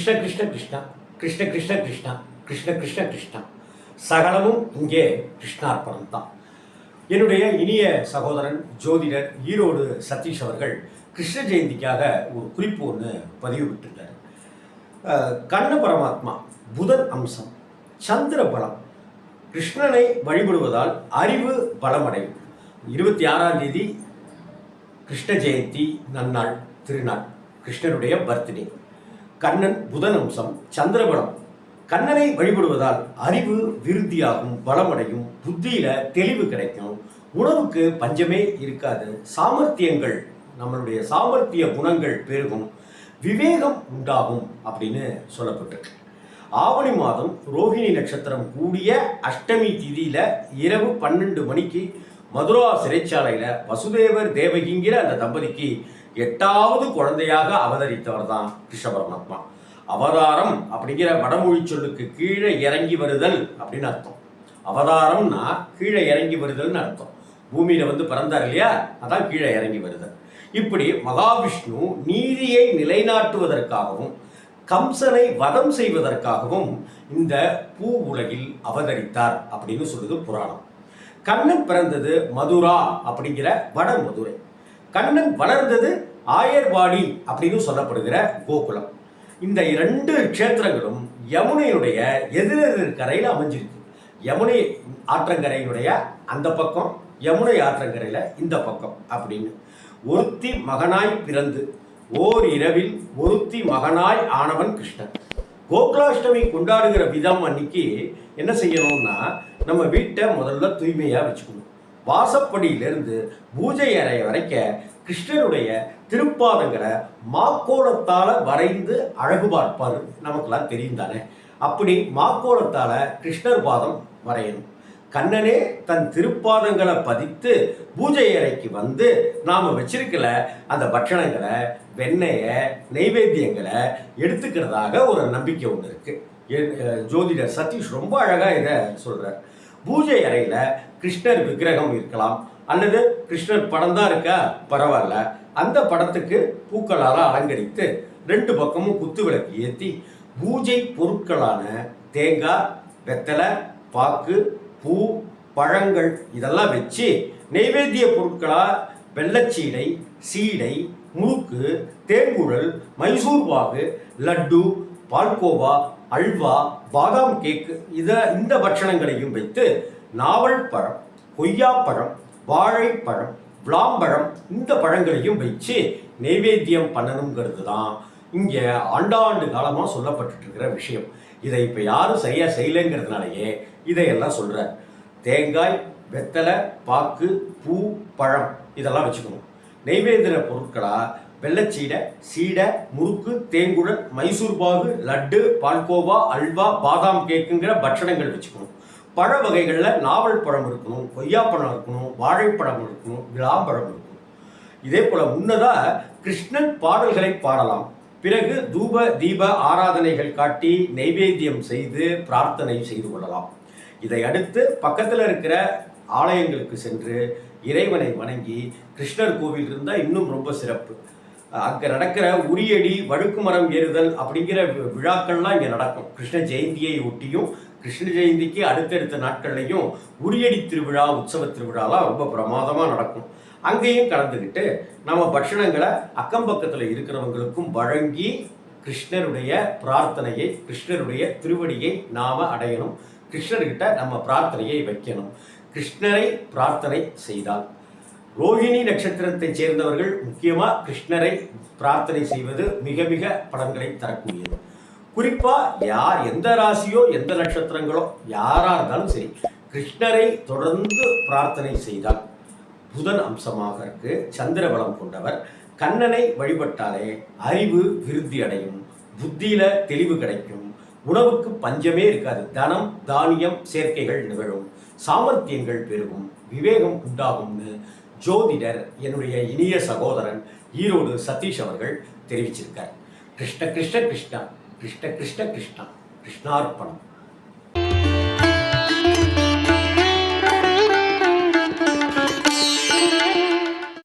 கிருஷ்ண கிருஷ்ண கிருஷ்ணா கிருஷ்ண கிருஷ்ண கிருஷ்ணா கிருஷ்ண கிருஷ்ண கிருஷ்ணா. சகலமும் இங்கே கிருஷ்ணார்ப்பணம் தான் என்னுடைய இனிய சகோதரன் ஜோதிடர் ஈரோடு சதீஷ் அவர்கள் கிருஷ்ண ஜெயந்திக்காக ஒரு குறிப்பு ஒன்று பதிவு விட்டுருக்காரு. கண்ண பரமாத்மா புதன் அம்சம் சந்திர பலம். கிருஷ்ணனை வழிபடுவதால் அறிவு பலமடையும். இருபத்தி ஆறாம் தேதி கிருஷ்ண ஜெயந்தி நன்னாள் திருநாள் கிருஷ்ணனுடைய பர்த்டே. கண்ணன் புதன் அம்சம் சந்திரபலம் கண்ணனை வழிபடுவதால் அறிவு விருத்தியாகும் பலமடையும் புத்தியில தெளிவு கிடைக்கும். உணவுக்கு பஞ்சமே இருக்காது. சாமர்த்தியங்கள் நம்மளுடைய சாமர்த்திய குணங்கள் பெருகும். விவேகம் உண்டாகும் அப்படின்னு சொல்லப்பட்டிருக்கு. ஆவணி மாதம் ரோஹிணி நட்சத்திரம் கூடிய அஷ்டமி திதியில இரவு பன்னெண்டு மணிக்கு மதுரா சிறைச்சாலையில வசுதேவர் தேவகிங்கிற அந்த தம்பதிக்கு எட்டாவது குழந்தையாக அவதரித்தவர் தான் கிருஷ்ண பரமாத்மா அவதாரம் அப்படிங்கிற வடமொழி சொல்லுக்கு கீழே இறங்கி வருதல் அப்படின்னு அர்த்தம். அவதாரம்னா கீழே இறங்கி வருதல்னு அர்த்தம். பூமியில வந்து பிறந்தார் இல்லையா? அதான் கீழே இறங்கி வருதல். இப்படி மகாவிஷ்ணு நீதியை நிலைநாட்டுவதற்காகவும் கம்சனை வதம் செய்வதற்காகவும் இந்த பூ உலகில் அவதரித்தார் அப்படின்னு சொல்லுது புராணம். கண்ணன் பிறந்தது மதுரா அப்படிங்கிற வட மதுரை கண்ணன் வளர்ந்தது ஆயர்வாடி அப்படின்னு சொல்லப்படுகிற கோகுலம். இந்த இரண்டு க்ஷேத்திரங்களும் யமுனையுடைய எதிரெதிர் கரையில் அமைஞ்சிருக்கு. யமுனை ஆற்றங்கரையினுடைய அந்த பக்கம் யமுனை ஆற்றங்கரையில் இந்த பக்கம் அப்படின்னு. ஒருத்தி மகனாய் பிறந்து ஓர் இரவில் ஒருத்தி மகனாய் ஆனவன் கிருஷ்ணன். கோகுலாஷ்டமி கொண்டாடுகிற விதம் அன்னைக்கு என்ன செய்யணும்னா நம்ம வீட்டை முதல்ல தூய்மையாக வச்சுக்கணும். வாசப்படியிலிருந்து பூஜை அறை வரைக்க கிருஷ்ணனுடைய திருப்பாதங்களை மாக்கோலத்தால் வரைந்து அழகு பார்ப்பார். நமக்கெல்லாம் தெரியும் தானே? அப்படி மாக்கோலத்தால் கிருஷ்ணர் பாதம் வரையணும். கண்ணனே தன் திருப்பாதங்களை பதித்து பூஜை அறைக்கு வந்து நாம் வச்சிருக்கல அந்த பட்சணங்களை வெண்ணெயை நெய்வேத்தியங்களை எடுத்துக்கிறதாக ஒரு நம்பிக்கை ஒன்று இருக்குது ஜோதிடர் சதீஷ் ரொம்ப அழகாக இதை சொல்கிறார் பூஜை அறையில் கிருஷ்ணர் விக்கிரகம் இருக்கலாம். அல்லது கிருஷ்ணர் படம் தான் இருக்கா? பரவாயில்ல. அந்த படத்துக்கு பூக்களால் அலங்கரித்து ரெண்டு பக்கமும் குத்து விளக்கு ஏற்றி பூஜை பொருட்களான தேங்காய் வெத்தலை பாக்கு பூ பழங்கள் இதெல்லாம் வச்சு நெய்வேத்திய பொருட்களாக வெள்ளச்சீடை சீடை முறுக்கு தேங்குழல் மைசூர் பாகு லட்டு பால்கோவா அல்வா பாதாம் கேக்கு இதை இந்த பட்சணங்களையும் வைத்து நாவல் பழம் கொய்யாப்பழம் வாழைப்பழம் விளாம்பழம் இந்த பழங்களையும் வச்சு நெய்வேத்தியம் பண்ணணுங்கிறது தான் இங்கே ஆண்டாண்டு காலமாக சொல்லப்பட்டுட்டு இருக்கிற விஷயம். இதை இப்போ யாரும் சரியாக செய்யலைங்கிறதுனாலயே இதையெல்லாம் சொல்கிறார் தேங்காய் வெத்தலை பாக்கு பூ பழம் இதெல்லாம் வச்சுக்கணும். நெய்வேந்திர பொருட்களாக வெள்ளச்சீடை சீடை முறுக்கு தேங்குழல் மைசூர் பாகு லட்டு பால்கோவா அல்வா பாதாம் கேக்குங்கிற பட்சணங்கள் வச்சுக்கணும். பழ வகைகளில் நாவல் பழம் இருக்கணும் கொய்யாப்பழம் இருக்கணும் வாழைப்பழம் இருக்கணும் விளாம்பழம் இருக்கணும். இதே போல முன்னதாக கிருஷ்ணன் பாடல்களை பாடலாம். பிறகு தூப தீப ஆராதனைகள் காட்டி நைவேத்தியம் செய்து பிரார்த்தனை செய்து கொள்ளலாம். இதை அடுத்து பக்கத்தில் இருக்கிற ஆலயங்களுக்கு சென்று இறைவனை வணங்கி கிருஷ்ணர் கோவில் இருந்தால் இன்னும் ரொம்ப சிறப்பு. அங்கே நடக்கிற உரியடி வழுக்கு மரம் ஏறுதல் அப்படிங்கிற விழாக்கள்லாம் இங்கே நடக்கும். கிருஷ்ண ஜெயந்தியை ஒட்டியும் கிருஷ்ண ஜெயந்திக்கு அடுத்தடுத்த நாட்கள்லையும் உரியடி திருவிழா உற்சவ திருவிழாலாம் ரொம்ப பிரமாதமாக நடக்கும். அங்கேயும் கலந்துக்கிட்டு நம்ம பட்சணங்களை அக்கம் பக்கத்தில் இருக்கிறவங்களுக்கும் வழங்கி கிருஷ்ணருடைய பிரார்த்தனையை கிருஷ்ணருடைய திருவடியை நாம அடையணும். கிருஷ்ணர்கிட்ட நம்ம பிரார்த்தனையை வைக்கணும். கிருஷ்ணரை பிரார்த்தனை செய்தால். ரோஹிணி நட்சத்திரத்தைச் சேர்ந்தவர்கள் முக்கியமாக கிருஷ்ணரை பிரார்த்தனை செய்வது மிக மிக பலன்களை தரக்கூடியது. குறிப்பா யார் எந்த ராசியோ எந்த நட்சத்திரங்களோ யாரா இருந்தாலும் சரி கிருஷ்ணரை தொடர்ந்து பிரார்த்தனை செய்தால் புதன் அம்சமாக இருக்கு சந்திர பலம் கொண்டவர். கண்ணனை வழிபட்டாலே அறிவு விருத்தி அடையும் புத்தியில தெளிவு கிடைக்கும் உணவுக்கு பஞ்சமே இருக்காது தனம் தானியம் சேர்க்கைகள் நிகழும் சாமர்த்தியங்கள் பெருகும் விவேகம் உண்டாகும்னு ஜோதிடர் என்னுடைய இனிய சகோதரன் ஈரோடு சதீஷ் அவர்கள் தெரிவிச்சிருக்கார். கிருஷ்ண கிருஷ்ண கிருஷ்ணா. கிருஷ்ண கிருஷ்ண கிருஷ்ணா கிருஷ்ணார்ப்பணம்